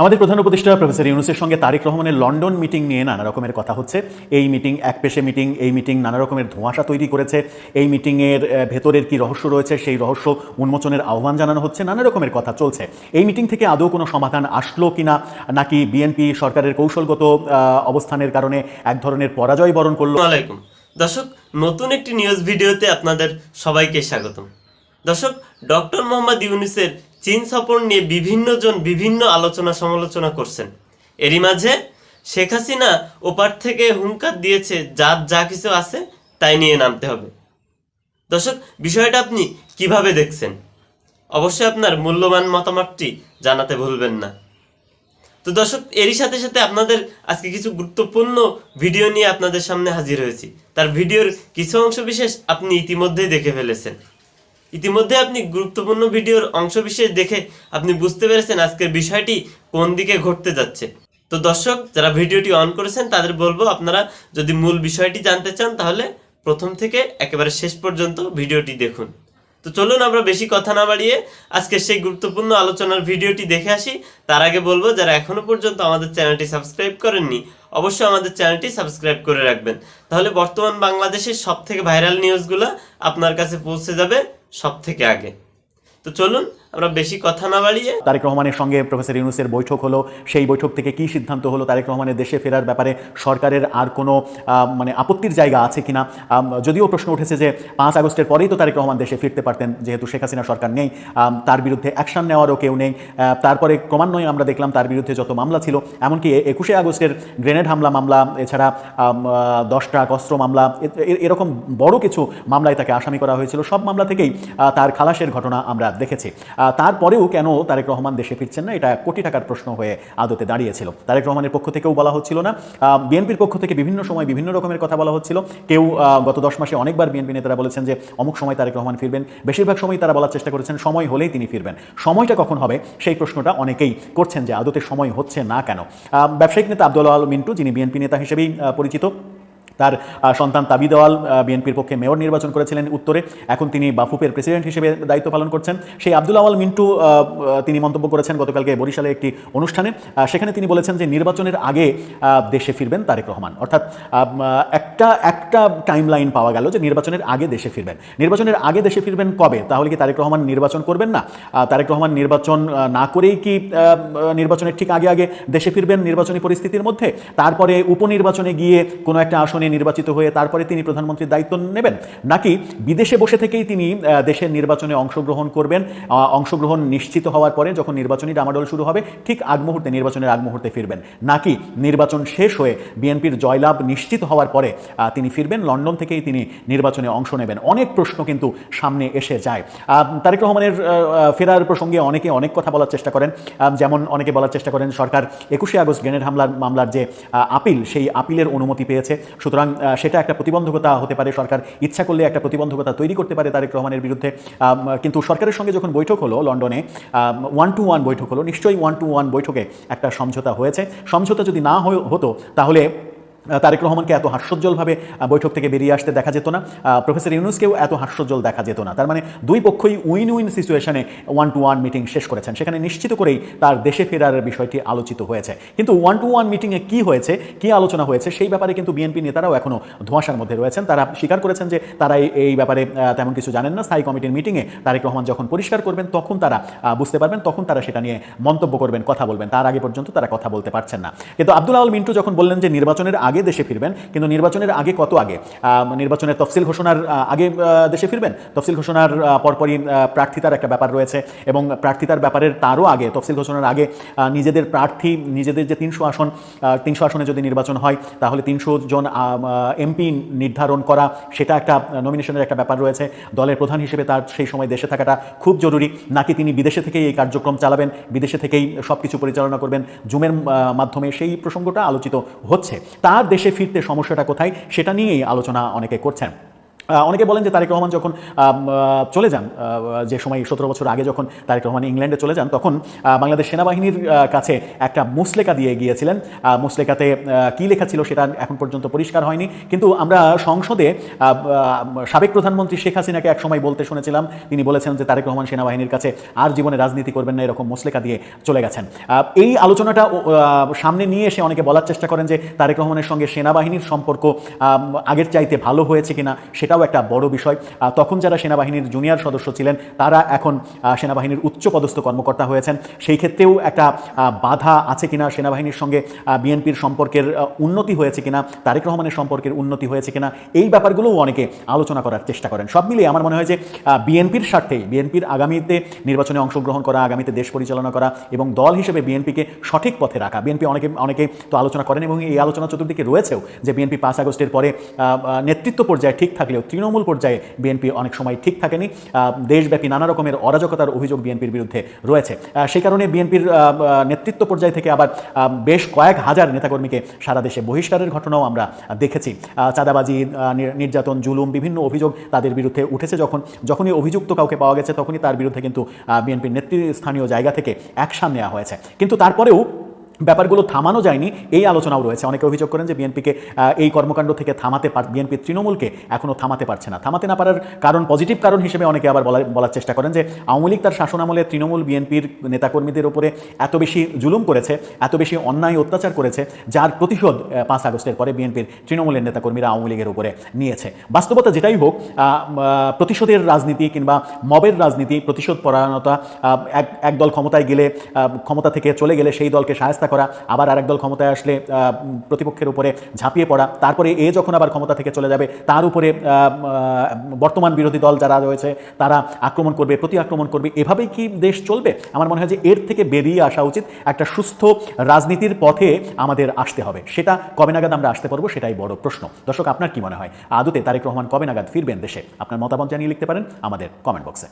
আমাদের প্রধান উপদেষ্টা প্রফেসর ইউনুসের সঙ্গে তারেক রহমানের লন্ডন মিটিং নিয়ে নানা রকমের কথা হচ্ছে। এই মিটিং, এক পেশে মিটিং, এই মিটিং নানা রকমের ধোঁয়াশা তৈরি করেছে। এই মিটিংয়ের ভেতরের কি রহস্য রয়েছে সেই রহস্য উন্মোচনের আহ্বান জানানো হচ্ছে। নানা রকমের কথা চলছে। এই মিটিং থেকে আদৌ কোনো সমাধান আসলো কিনা, নাকি বিএনপি সরকারের কৌশলগত অবস্থানের কারণে এক ধরনের পরাজয় বরণ করল দর্শক, নতুন একটি নিউজ ভিডিওতে আপনাদের সবাইকে স্বাগতম। দর্শক, ডক্টর মোহাম্মদ ইউনিসের চীন সফর নিয়ে বিভিন্ন জন বিভিন্ন আলোচনা সমালোচনা করছেন। এরই মাঝে শেখ হাসিনা ওপার থেকে হুঙ্কার দিয়েছে যার যা কিছু আছে, তাই নিয়ে নামতে হবে। দর্শক, বিষয়টা আপনি কীভাবে দেখছেন? অবশ্যই আপনার মূল্যবান মতামতটি জানাতে ভুলবেন না। তো দর্শক, এরই সাথে সাথে আপনাদের আজকে কিছু গুরুত্বপূর্ণ ভিডিও নিয়ে আপনাদের সামনে হাজির হয়েছি। তার ভিডিওর কিছু অংশ বিশেষ আপনি ইতিমধ্যেই দেখে ফেলেছেন। ইতিমধ্যে আপনি গুরুত্বপূর্ণ ভিডিওর অংশ বিশেষ দেখে আপনি বুঝতে পেরেছেন আজকের বিষয়টি কোন দিকে ঘটতে যাচ্ছে। তো দর্শক, যারা ভিডিওটি অন করেছেন, তাদের বলব আপনারা যদি মূল বিষয়টি জানতে চান, তাহলে প্রথম থেকে একেবারে শেষ পর্যন্ত ভিডিওটি দেখুন। তো চলুন আমরা বেশি কথা না বাড়িয়ে আজকে সেই গুরুত্বপূর্ণ আলোচনার ভিডিওটি দেখে আসি। তার আগে বলব, যারা এখনও পর্যন্ত আমাদের চ্যানেলটি সাবস্ক্রাইব করেননি, অবশ্যই আমাদের চ্যানেলটি সাবস্ক্রাইব করে রাখবেন। তাহলে বর্তমান বাংলাদেশের সব থেকে ভাইরাল নিউজগুলো আপনার কাছে পৌঁছে যাবে। সব থেকে আগে। তো চলুন আমরা বেশি কথা না বাড়িয়ে। তারেক রহমানের সঙ্গে প্রফেসর ইউনুসের বৈঠক হলো। সেই বৈঠক থেকে কি সিদ্ধান্ত হলো তারেক রহমানের দেশে ফেরার ব্যাপারে? সরকারের আর কোনো মানে আপত্তির জায়গা আছে কিনা? যদিও প্রশ্ন উঠেছে যে পাঁচ আগস্টের পরেই তো তারেক রহমান দেশে ফিরতে পারতেন, যেহেতু শেখ হাসিনা সরকার নেই। তার বিরুদ্ধে অ্যাকশন নেওয়ারও কেউ নেই। তারপরে ক্রমান্বয়ে আমরা দেখলাম তার বিরুদ্ধে যত মামলা ছিল, এমনকি একুশে আগস্টের গ্রেনেড হামলা মামলা, এছাড়া দশটা অস্ত্র মামলা এরকম বড় কিছু মামলায় তাকে আসামি করা হয়েছিল। সব মামলা থেকেই তার খালাসের ঘটনা আমরা দেখেছি। তারপরেও কেন তারেক রহমান দেশে ফিরছেন না? এটা কোটি টাকার প্রশ্ন হয়ে আদতে দাঁড়িয়েছিল। তারেক রহমানের পক্ষ থেকেও বলা হচ্ছিল না। বিএনপির পক্ষ থেকে বিভিন্ন সময় বিভিন্ন রকমের কথা বলা হচ্ছিল। কেউ গত দশ মাসে অনেকবার বিএনপি নেতারা বলেছেন যে, অমুক সময় তারেক রহমান ফিরবেন। বেশিরভাগ সময় তারা বলার চেষ্টা করেছেন, সময় হলেই তিনি ফিরবেন। সময়টা কখন হবে? সেই প্রশ্নটা অনেকেই করছেন যে, আদতে সময় হচ্ছে না কেন? ব্যবসায়িক নেতা আব্দুল আল মিন্টু, যিনি বিএনপি নেতা হিসেবেই পরিচিত তার সন্তান তাবি দেওয়াল বিএনপির পক্ষে মেয়র নির্বাচন করেছিলেন উত্তরে। এখন তিনি বাফুপের প্রেসিডেন্ট হিসেবে দায়িত্ব পালন করছেন। সেই আব্দুল আওয়াল মিন্টু তিনি মন্তব্য করেছেন গতকালকে বরিশালে একটি অনুষ্ঠানে। সেখানে তিনি বলেছেন যে নির্বাচনের আগে দেশে ফিরবেন তারেক রহমান। অর্থাৎ একটা একটা টাইম লাইন পাওয়া গেল যে নির্বাচনের আগে দেশে ফিরবেন। নির্বাচনের আগে দেশে ফিরবেন কবে? তাহলে কি তারেক রহমান নির্বাচন করবেন না? তারেক রহমান নির্বাচন না করেই কি নির্বাচনের ঠিক আগে আগে দেশে ফিরবেন নির্বাচনী পরিস্থিতির মধ্যে? তারপরে উপনির্বাচনে গিয়ে কোনো একটা আসনে নির্বাচিত হয়ে তারপরে তিনি প্রধানমন্ত্রীর দায়িত্ব নেবেন নাকি বিদেশে বসে থেকেই তিনি দেশের নির্বাচনে অংশগ্রহণ করবেন? অংশগ্রহণ নিশ্চিত হওয়ার পরে যখন নির্বাচনী ডামাডোল শুরু হবে, ঠিক আগ মুহূর্তে, নির্বাচনের আগ মুহূর্তে ফিরবেন। নাকি নির্বাচন শেষ হয়ে বিএনপির জয়লাভ নিশ্চিত হওয়ার পরে তিনি ফিরবেন? লন্ডন থেকেই তিনি নির্বাচনে অংশ নেবেন। অনেক প্রশ্ন কিন্তু সামনে এসে যায়। তারেক রহমানের ফেরার প্রসঙ্গে অনেকে অনেক কথা বলার চেষ্টা করেন। যেমন অনেকে বলার চেষ্টা করেন, সরকার একুশে আগস্ট গ্রেনেড হামলার, মামলার যে আপিল, সেই আপিলের অনুমতি পেয়েছে। সুতরাং আহ, সেটা একটা প্রতিবন্ধকতা হতে পারে সরকার ইচ্ছা করলে একটা প্রতিবন্ধকতা তৈরি করতে পারে তারেক রহমানের বিরুদ্ধে। কিন্তু সরকারের সঙ্গে যখন বৈঠক হলো লন্ডনে ওয়ান টু ওয়ান বৈঠক হলো নিশ্চয়ই ওয়ান টু ওয়ান বৈঠকে একটা সমঝোতা হয়েছে। সমঝোতা যদি না হতো তাহলে তারেক রহমানকে এত হাস্যোজ্জ্বলভাবে বৈঠক থেকে বেরিয়ে আসতে দেখা যেত না। প্রফেসর ইউনুসকেও এত হাস্যোজ্জ্বল দেখা যেত না। তার মানে দুই পক্ষই উইন উইন সিচুয়েশনে ওয়ান টু ওয়ান মিটিং শেষ করেছেন। সেখানে নিশ্চিত করেই তার দেশে ফেরার বিষয়টি আলোচিত হয়েছে। কিন্তু ওয়ান টু ওয়ান মিটিংয়ে কী হয়েছে, কী আলোচনা হয়েছে, সেই ব্যাপারে কিন্তু বিএনপি নেতারাও এখনও ধোঁয়াশার মধ্যে রয়েছেন। তারা স্বীকার করেছেন যে তারা এই- ব্যাপারে তেমন কিছু জানেন না। স্থায়ী কমিটির মিটিংয়ে তারেক রহমান যখন পরিষ্কার করবেন, তখন তারা বুঝতে পারবেন, তখন তারা সেটা নিয়ে মন্তব্য করবেন, কথা বলবেন। তার আগে পর্যন্ত তারা কথা বলতে পারছেন না। কিন্তু আব্দুল আউল মিন্টু যখন বললেন যে নির্বাচনের আগে দেশে ফিরবেন, কিন্তু নির্বাচনের আগে কত আগে? নির্বাচনের তফসিল ঘোষণার আগে দেশে ফিরবেন? তফসিল ঘোষণার পরপরই প্রার্থিতার একটা ব্যাপার রয়েছে এবং প্রার্থিতার ব্যাপারের তারও আগে, তফসিল ঘোষণার আগে নিজেদের প্রার্থী, নিজেদের যে তিনশো আসন তিনশো আসনে যদি নির্বাচন হয়, তাহলে তিনশো জন এমপি নির্ধারণ করা, সেটা একটা নমিনেশনের একটা ব্যাপার রয়েছে। দলের প্রধান হিসেবে তার সেই সময় দেশে থাকাটা খুব জরুরি। নাকি তিনি বিদেশে থেকেই এই কার্যক্রম চালাবেন, বিদেশে থেকেই সব কিছু পরিচালনা করবেন? জুমের মাধ্যমে সেই প্রসঙ্গটা আলোচিত হচ্ছে। তার দেশে ফিরতে সমস্যাটা কোথায় সেটা নিয়েই আলোচনা অনেকে করছেন। অনেকে বলেন যে তারেক রহমান যখন চলে যান যে সময় সতেরো বছর আগে যখন তারেক রহমান ইংল্যান্ডে চলে যান তখন বাংলাদেশ সেনাবাহিনীর কাছে একটা মুসলেকা দিয়ে গিয়েছিলেন। আহ, মুসলেকাতে কি লেখা ছিল সেটা এখন পর্যন্ত পরিষ্কার হয়নি। কিন্তু আমরা সংসদে সাবেক প্রধানমন্ত্রী শেখ হাসিনাকে এক সময় বলতে শুনেছিলাম। তিনি বলেছেন যে তারেক রহমান সেনাবাহিনীর কাছে আর জীবনে রাজনীতি করবেন না এরকম মুসলেকা দিয়ে চলে গেছেন। এই আলোচনাটা সামনে নিয়ে এসে অনেকে বলার চেষ্টা করেন যে তারেক রহমানের সঙ্গে সেনাবাহিনীর সম্পর্ক আগের চাইতে ভালো হয়েছে কিনা সেটাও একটা বড় বিষয়। তখন যারা সেনাবাহিনীর জুনিয়র সদস্য ছিলেন, তারা এখন সেনাবাহিনীর উচ্চপদস্থ কর্মকর্তা হয়েছেন। সেই ক্ষেত্রেও একটা বাধা আছে কিনা সেনাবাহিনীর সঙ্গে বিএনপির সম্পর্কের উন্নতি হয়েছে কিনা, তারেক রহমানের সম্পর্কের উন্নতি হয়েছে কিনা, এই ব্যাপারগুলোও অনেকে আলোচনা করার চেষ্টা করেন। সব মিলিয়ে আমার মনে হয় যে বিএনপির স্বার্থেই বিএনপির আগামীতে নির্বাচনে অংশগ্রহণ করা, আগামীতে দেশ পরিচালনা করা এবং দল হিসেবে বিএনপিকে সঠিক পথে রাখা, বিএনপি অনেকে অনেকে তো আলোচনা করেন এবং এই আলোচনা চতুর্দিকে রয়েছেও যে, বিএনপি পাঁচ আগস্টের পরে নেতৃত্ব পর্যায়ে ঠিক থাকলেও তৃণমূল পর্যায়ে বিএনপি অনেক সময় ঠিক থাকেনি। দেশব্যাপী নানা রকমের অরাজকতার অভিযোগ বিএনপির বিরুদ্ধে রয়েছে। সেই কারণে বিএনপির নেতৃত্ব পর্যায় থেকে আবার বেশ কয়েক হাজার নেতাকর্মীকে সারা দেশে বহিষ্কারের ঘটনাও আমরা দেখেছি। চাঁদাবাজি নির্যাতন, জুলুম বিভিন্ন অভিযোগ তাদের বিরুদ্ধে উঠেছে যখন, যখনই অভিযুক্ত কাউকে পাওয়া গেছে তখনই তার বিরুদ্ধে কিন্তু বিএনপির নেতৃস্থানীয় জায়গা থেকে অ্যাকশন নেওয়া হয়েছে। কিন্তু তারপরেও ব্যাপারগুলো থামানো যায়নি, এই আলোচনাও রয়েছে। অনেকে অভিযোগ করেন যে বিএনপিকে এই কর্মকাণ্ড থেকে থামাতে পার, বিএনপি তৃণমূলকে এখনও থামাতে পারছে না। থামাতে না পারার কারণ, পজিটিভ কারণ হিসেবে অনেকে আবার বলার বলার চেষ্টা করেন যে আওয়ামী লীগ তার শাসনামলে তৃণমূল বিএনপির নেতাকর্মীদের উপরে এত বেশি জুলুম করেছে, এত বেশি অন্যায় অত্যাচার করেছে, যার প্রতিশোধ পাঁচ আগস্টের পরে বিএনপির তৃণমূলের নেতাকর্মীরা আওয়ামী লীগের উপরে নিয়েছে। বাস্তবতা যেটাই হোক প্রতিশোধের রাজনীতি কিংবা মবের রাজনীতি, প্রতিশোধ পরায়ণতা এক এক দল ক্ষমতায় গেলে ক্ষমতা থেকে চলে গেলে সেই দলকে সায়স্তা করা, আবার আরেক দল ক্ষমতায় আসলে প্রতিপক্ষের উপরে ঝাঁপিয়ে পড়া, তারপরে এ যখন আবার ক্ষমতা থেকে চলে যাবে, তার উপরে বর্তমান বিরোধী দল যারা রয়েছে, তারা আক্রমণ করবে প্রতি আক্রমণ করবে, এভাবেই কি দেশ চলবে? আমার মনে হয় যে এর থেকে বেরিয়ে আসা উচিত একটা সুস্থ রাজনীতির পথে আমাদের আসতে হবে। সেটা কবে নাগাদ আমরা আসতে পারব সেটাই বড় প্রশ্ন। দর্শক, আপনার কি মনে হয়? আদতে তারেক রহমান কবে নাগাদ ফিরবেন দেশে? আপনার মতামত জানিয়ে লিখতে পারেন আমাদের কমেন্ট বক্সে।